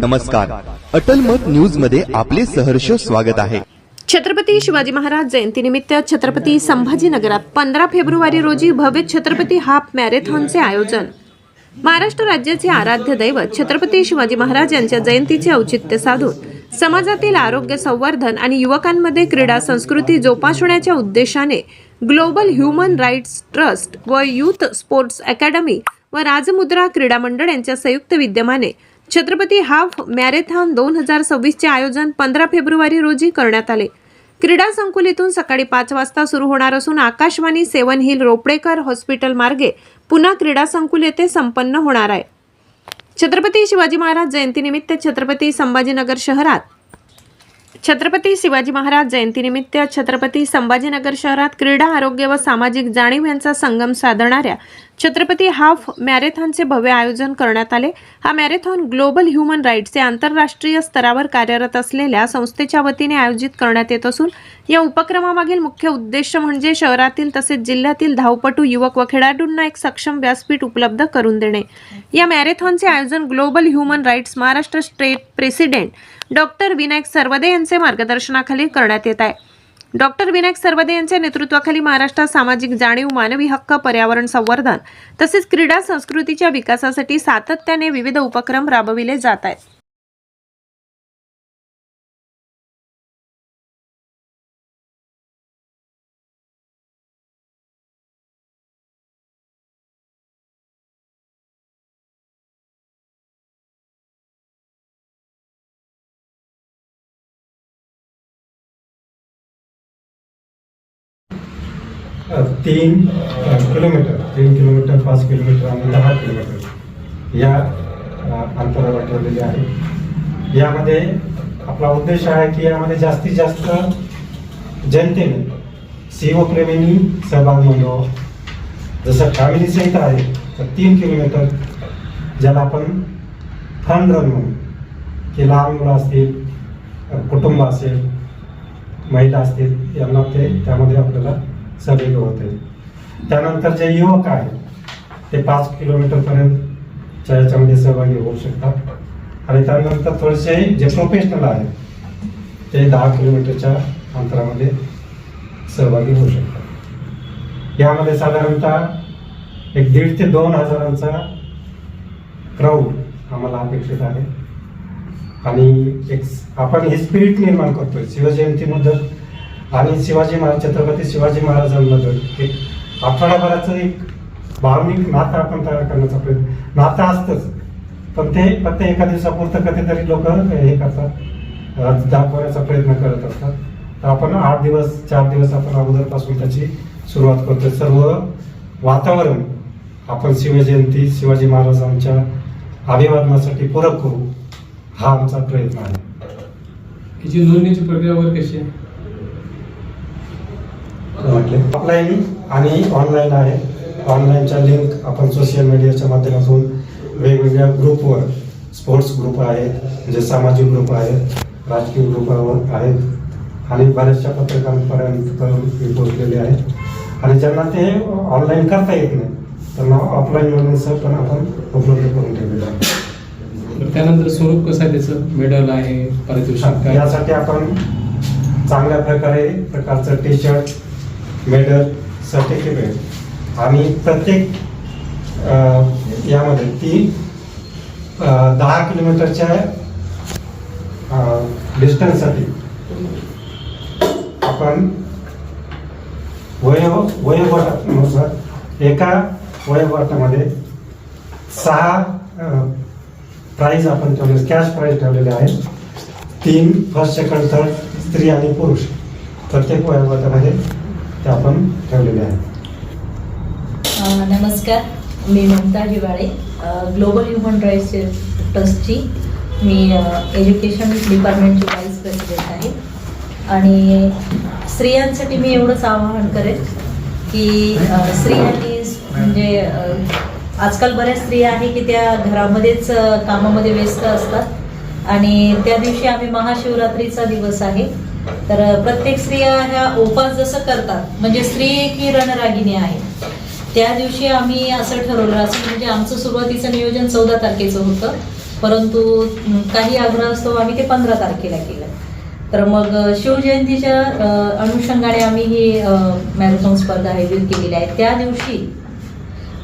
नमस्कार. अटल मत न्यूजमध्ये आपले सहर्ष स्वागत आहे. छत्रपती शिवाजी महाराज जयंतीनिमित्त छत्रपती संभाजीनगरात पंधरा फेब्रुवारी रोजी भव्य छत्रपती हाफ मॅरेथॉनचे आयोजन. महाराष्ट्र राज्याचे आराध्य दैवत छत्रपती शिवाजी महाराज यांच्या जयंतीचे औचित्य साधून समाजातील आरोग्य संवर्धन आणि युवकांमध्ये क्रीडा संस्कृती जोपासण्याच्या उद्देशाने ग्लोबल ह्युमन राईट्स ट्रस्ट व युथ स्पोर्ट्स अकॅडमी व राजमुद्रा क्रीडा मंडळ यांच्या संयुक्त विद्यमाने छत्रपती हाफ मॅरेथॉन दोन हजार सव्वीसचे आयोजन पंधरा फेब्रुवारी रोजी करण्यात आले. क्रीडा संकुलीतून सकाळी पाच वाजता सुरू होणार असून Akashvani seven hill Ropadekar hospital मार्गे पुन्हा क्रीडा संकुल येथे संपन्न होणार आहे. छत्रपती शिवाजी महाराज जयंतीनिमित्त छत्रपती संभाजीनगर शहरात छत्रपती शिवाजी महाराज जयंतीनिमित्त छत्रपती संभाजीनगर शहरात क्रीडा आरोग्य व सामाजिक जाणीव यांचा संगम साधणाऱ्या छत्रपती हाफ मॅरेथॉनचे भव्य आयोजन करण्यात आले. हा मॅरेथॉन ग्लोबल ह्युमन राईट्सचे आंतरराष्ट्रीय स्तरावर कार्यरत असलेल्या संस्थेच्या वतीने आयोजित करण्यात येत असून या उपक्रमामागील मुख्य उद्देश म्हणजे शहरातील तसेच जिल्ह्यातील धावपटू युवक व खेळाडूंना एक सक्षम व्यासपीठ उपलब्ध करून देणे. या मॅरेथॉनचे आयोजन global human rights Maharashtra state president doctor Vinayak Sarvade यांचे मार्गदर्शनाखाली करण्यात येत आहे. डॉक्टर विनायक सरवदे यांच्या नेतृत्वाखाली महाराष्ट्रात सामाजिक जाणीव मानवी हक्क पर्यावरण संवर्धन तसेच क्रीडा संस्कृतीच्या विकासासाठी सातत्याने विविध उपक्रम राबविले जात आहेत. तीन किलोमीटर तीन किलोमीटर पाच किलोमीटर आणि दहा किलोमीटर या अंतरावर ठेवलेले आहे. यामध्ये आपला उद्देश आहे की यामध्ये जास्तीत जास्त जनतेने सीओ प्रेमींनी सहभागी नोंदवावं जसं फॅमिली सहित आहे तर तीन किलोमीटर ज्याला आपण फन रन म्हणू. की लहान मुलं असतील कुटुंब असेल महिला असतील यांना ते त्यामध्ये आपल्याला सहभागी होते. त्यानंतर जे युवक आहेत ते पाच किलोमीटरपर्यंतच्या याच्यामध्ये सहभागी होऊ शकतात. आणि त्यानंतर थोडेसे जे प्रोफेशनल आहेत ते दहा किलोमीटरच्या अंतरामध्ये सहभागी होऊ शकतात. यामध्ये साधारणतः एक दीड ते दोन हजारांचा क्राऊड आम्हाला अपेक्षित आहे. आणि एक आपण ही स्पिरिट निर्माण करतोय. शिवजयंतीबद्दल आणि शिवाजी महाराज छत्रपती शिवाजी महाराजांबद्दल एक आठवडाभराचं एक भावनिक नातं आपण तयार करण्याचा प्रयत्न नातं असतंच. पण ते फक्त एका दिवसापुरतं कधीतरी लोक हे करतात दाखवण्याचा प्रयत्न करत असतात. तर आपण आठ दिवस चार दिवस आपण अगोदरपासून त्याची सुरुवात करतो सर्व वातावरण आपण शिवजयंती शिवाजी महाराजांच्या अभिवादनासाठी पूरक करू हा आमचा प्रयत्न आहे. तिची नोंदणीची प्रक्रिया वगैरे कशी आहे? म्हटले. ऑफलाईन आणि ऑनलाईन आहे. ऑनलाईनच्या लिंक आपण सोशल मीडियाच्या माध्यमातून वेगवेगळ्या ग्रुपवर स्पोर्ट्स ग्रुप आहेत म्हणजे सामाजिक ग्रुप आहेत राजकीय ग्रुपावर आहेत आणि बऱ्याचशा पत्रकारांपर्यंत मी पोहोचलेले आहेत आणि ज्यांना ते ऑनलाईन करता येत नाही त्यांना ऑफलाईन नोंदणीचं पण आपण उपलब्ध करून ठेवलेलं आहे. तर त्यानंतर स्वरूप कसं आहे त्याचं? मेडल आहे यासाठी आपण चांगल्या प्रकारे प्रकारचं टी शर्ट मेडल सर्टिफिकेट आणि प्रत्येक यामध्ये ती दहा किलोमीटरच्या डिस्टन्ससाठी आपण वयो वयोगटानुसार एका वयोगटामध्ये सहा प्राईज आपण ठेवले कॅश प्राईज ठेवलेले आहेत तीन फर्स्ट सेकंड थर्ड स्त्री आणि पुरुष. प्रत्येक वयोगटामध्ये त्या आपण ठेवलेल्या आहेत. नमस्कार. मी Mamta Hiwale global human rights ट्रस्टची मी एज्युकेशन डिपार्टमेंटची व्हाईस प्रेसिडेंट आहे. आणि स्त्रियांसाठी मी एवढंच आवाहन करेन की स्त्रियांनी म्हणजे आजकाल बऱ्याच स्त्रिया आहे की त्या घरामध्येच कामामध्ये व्यस्त असतात. आणि त्या दिवशी आम्ही महाशिवरात्रीचा दिवस आहे. तर प्रत्येक स्त्रिया ह्या उपास जसं करतात म्हणजे स्त्री ही रणरागिणी आहे. त्या दिवशी आम्ही असं ठरवलं असं म्हणजे आमचं सुरुवातीचं नियोजन चौदा तारखेचं होतं. परंतु काही काही आग्रहास्तव आम्ही ते पंधरा तारखेला केलं. तर मग शिवजयंतीच्या अनुषंगाने आम्ही ही मॅरेथॉन स्पर्धा आयोजित केलेली आहे. त्या दिवशी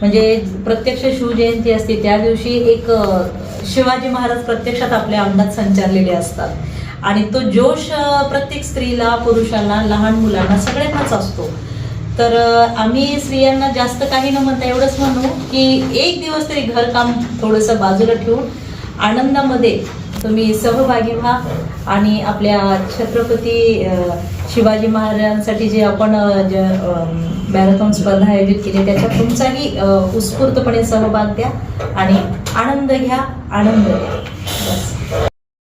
म्हणजे प्रत्यक्ष शिवजयंती असते त्या दिवशी एक शिवाजी महाराज प्रत्यक्षात आपल्या अंगात संचारलेले असतात. आणि तो जोश प्रत्येक स्त्रीला पुरुषांना लहान मुलांना सगळ्यांनाच असतो. तर आम्ही स्त्रियांना जास्त काही न म्हणता एवढंच म्हणू की एक दिवस तरी घरकाम थोडंसं बाजूला ठेवून आनंदामध्ये तुम्ही सहभागी व्हा आणि आपल्या छत्रपती शिवाजी महाराजांसाठी जे आपण मॅरेथॉन स्पर्धा आयोजित केली त्याच्यात तुमचाही उत्स्फूर्तपणे सहभाग द्या आणि आनंद घ्या आनंद घ्या.